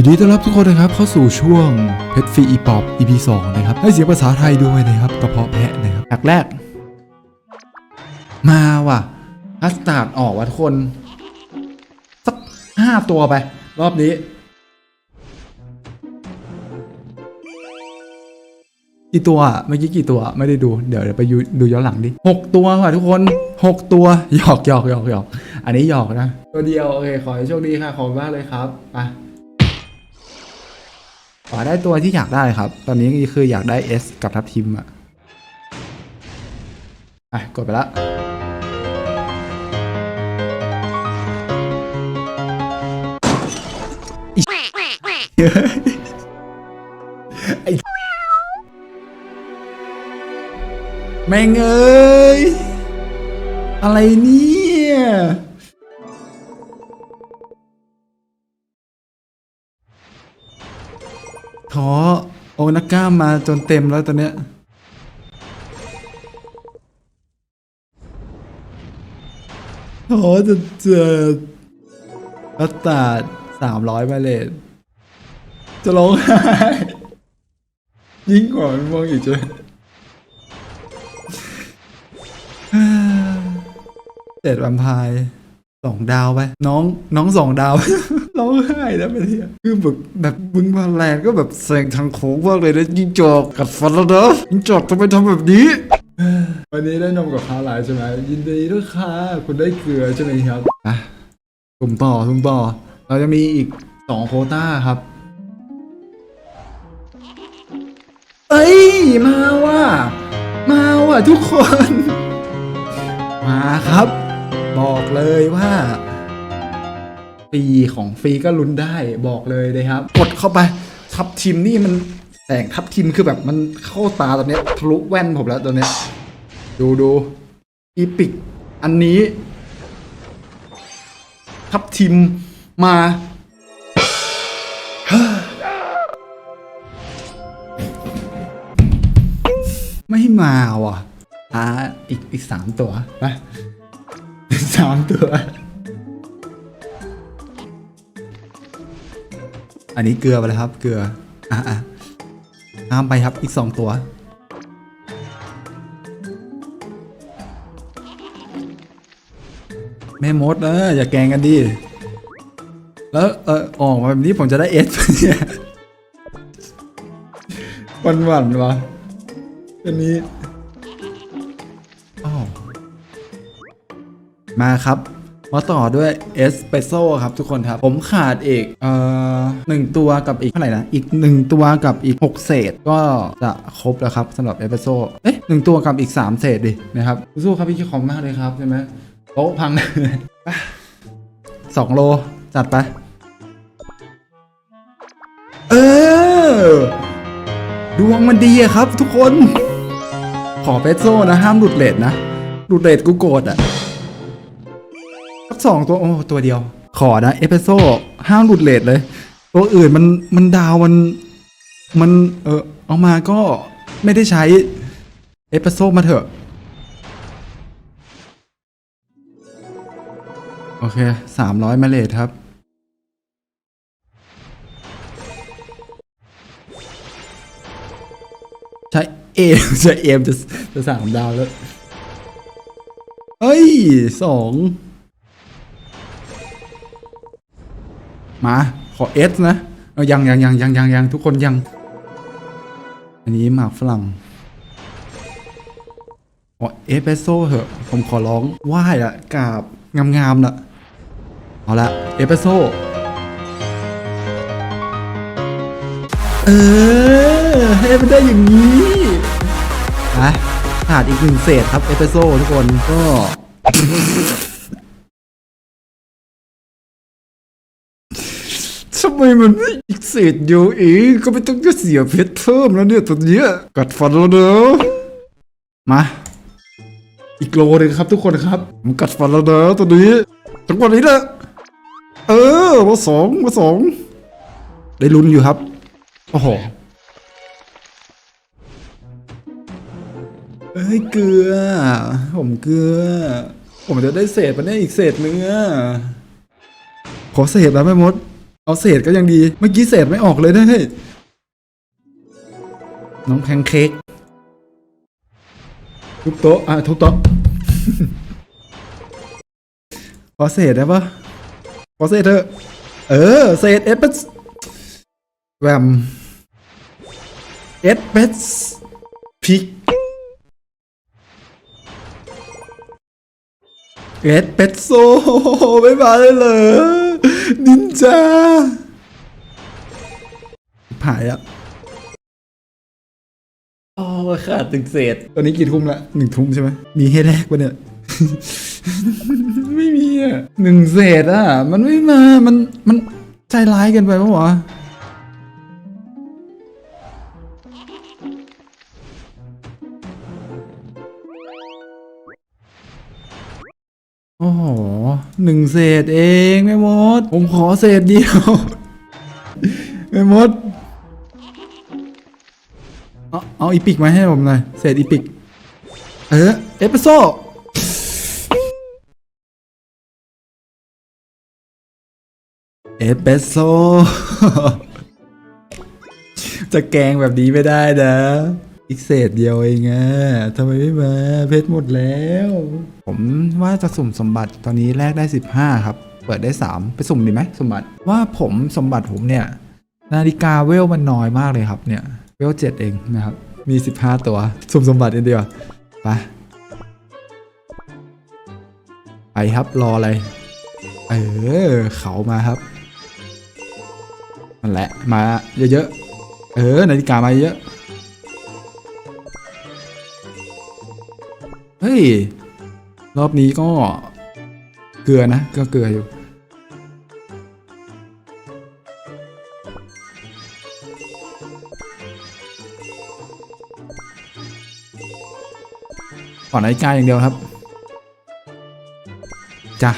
ยินดีต้อนรับทุกคนนะครับเข้าสู่ช่วงเพชรฟรีอีป๊อป EP 2นะครับให้เสียงภาษาไทยด้วยนะครับกระเพาะแพะนะครับแรกแรก มาว่ะฮัสตาร์ดออกว่ะทุกคน สักห้าตัวไป รอบนี้กี่ตัวอะเมื่อกี้กี่ตัวไม่ได้ดูเดี๋ยวเดี๋ยวไปยูดูย้อนหลังดิหกตัวว่ะทุกคนหกตัวหยอกหยอกหยอกหยอกอันนี้หยอกนะ ตัวเดียวโอเคขอให้โชคดีค่ะขอบคุณมากเลยครับไป ขอได้ตัวที่อยากได้ครับ ตอนนี้คืออยากได้ S กับทัพทิมอะอะ กดไปละไอ้แม่งเอ้ย อะไรเนี่ย ท้อ โอนักกล้ามมาจนเต็มแล้วตอนเนี้ยท้อจะเจอรัตตาสามร้อยมาเลทจะร้องไห้ยิ่งกว่ามันมองอีกจ้ะเจ็ดวันพายสองดาวไป น้องน้องสองดาว ร้องไห้แล้วไปเที่ยคือแบบแบบมึงมาแรงก็แบบแสงทางโค้งมากเลยนะยิงจอกกัดฟันแล้วเนอะยิงจอกทำไมทำแบบนี้วันนี้ได้นมกับข้าวหลายใช่ไหมยินดีด้วยค่ะคุณได้เกลือใช่ไหมครับอะกลุ่มต่อกลุ่มต่อ เราจะมีอีกสองโควต้าครับ เอ้ย มาว่ะ มาว่ะทุกคน รีของฟรีก็ลุ้นได้บอกเลยนะครับ กดเข้าไปทับทิมนี่มันแสงทับทิมคือแบบมันเข้าตาตอนนี้ทะลุแว่นผมแล้วตอนนี้ ดูดูอีปิก อันนี้ ทับทิมมาไม่มาว่ะอ่าอีกอีกสามตัวไปสามตัว อันนี้เกลือไปเลยครับ เกลือ อะอะตามไปครับอีกสองตัว แม่มดเอออย่าแกงกันดิ แล้วเออออกมาแบบนี้ผมจะได้เอสเนี่ยวันหวันๆวะอันนี้อ้าวมาครับ มาต่อด้วยเอสเปรสโซ่ครับทุกคนครับ ผมขาดอีกเอ่อหนึ่งตัวกับอีกเท่าไหร่นะ อีกหนึ่งตัวกับอีกหกเศษก็จะครบแล้วครับสำหรับเอสเปรสโซ่เอ๊ะหนึ่งตัวกับอีกสามเศษดินะครับสู้ๆครับพี่ขอบคุณมากเลยครับใช่ไหมโต๊ะพังไปสองโลจัดไป เออ ดวงมันดีครับทุกคน ขอเปโซ่นะ ห้ามหลุดเลทนะ หลุดเลทกูโกรธอะ สักสองตัวโอ้ตัวเดียว ขอนะเอสเปโซ่ห้ามหลุดเลทเลย ตัวอื่นมันมันดาวมัน มันเออเอามาก็ไม่ได้ใช้เอสเปโซ่มาเถอะ โอเคสามร้อยมาเลทครับใช้เอมใช้เอมจะจะสามดาวแล้ว เฮ้ยสอง มาขอเอสนะเอายังยังยังยังยังยังทุกคนยัง อันนี้หมากฝรั่งขอเอสเปโซ่เถอะ ผมขอร้องไหว้ละกราบงามๆละเอาละเอสเปโซ่เออให้มันได้อย่างนี้นะขาดอีกหนึ่งเศษครับเอสเปโซ่ทุกคนก็ ไมมันไม่อีกเศษเดียวเองก็ไม่ต้องจะเสียเพชรเพิ่มแล้วเนี่ยตัวเนี้ยกัดฟันแล้วเนอะมา อีกโลหนึงครับทุกคนครับผมกัดฟันแล้วเนอะตัวนี้ทั้งวันนี้แหละเออมาสองมาสองได้ลุ้นอยู่ครับโอ้โหเอ้ยเกลือ ผมเกลือ ผมจะได้เศษมันได้อีกเศษเนื้อขอเศษแล้วแม่มด เอาเศษก็ยังดี เมื่อกี้เศษไม่ออกเลยนะเฮ้ยน้องแพนเค้กทุบโต๊ะอะทุบโต๊ะขอเศษได้ปะขอเศษเถอะ เออ เศษเอสเปสแวมเอสเปสพิกเอสเปสโซไม่มาเลยเหรอ นินจาผายอะโอ้ขาดตึงเศษ ตอนนี้กี่ทุ่มละหนึ่งทุ่มใช่ไหมมีให้แรกปะเนี่ย ไม่มีอะหนึ่งเศษอะ มันไม่มา มัน มันใจร้ายเกินไปปะวะ โอ้โหหนึ่งเศษเองแม่มด ผมขอเศษเดียว แม่มด เอาเอาอีปิกมาให้ผมหน่อย เศษอีปิก เออ เอสเปรสโซ่เอสเปรสโซ่จะแกงแบบนี้ไม่ได้นะ อีกเศษเดียวเองอะทำไมไม่มา เพชรหมดแล้ว ผมว่าจะสุ่มสมบัติตอนนี้แลกได้ 15 ครับ เปิดได้ 3 ไปสุ่มดีไหมสมบัติว่าผมสมบัติผมเนี่ย นาฬิกาเวลมันน้อยมากเลยครับเนี่ย เวลเจ็ดเองนะครับ มี 15 ตัว สุ่มสมบัติกันดีกว่าไปไปครับรออะไร เออ เขามาครับนั่นแหละมาเยอะๆเออ นาฬิกามาเยอะ เฮ้ย รอบนี้ก็เกลือนะ ก็เกลืออยู่ขอนาฬิกาอย่างเดียวครับ จ้ะ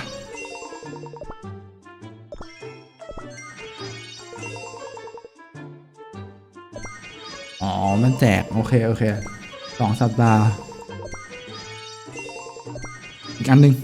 อ๋อ มันแจก โอเค โอเคสองสัปดาห์ อีกอันหนึ่ง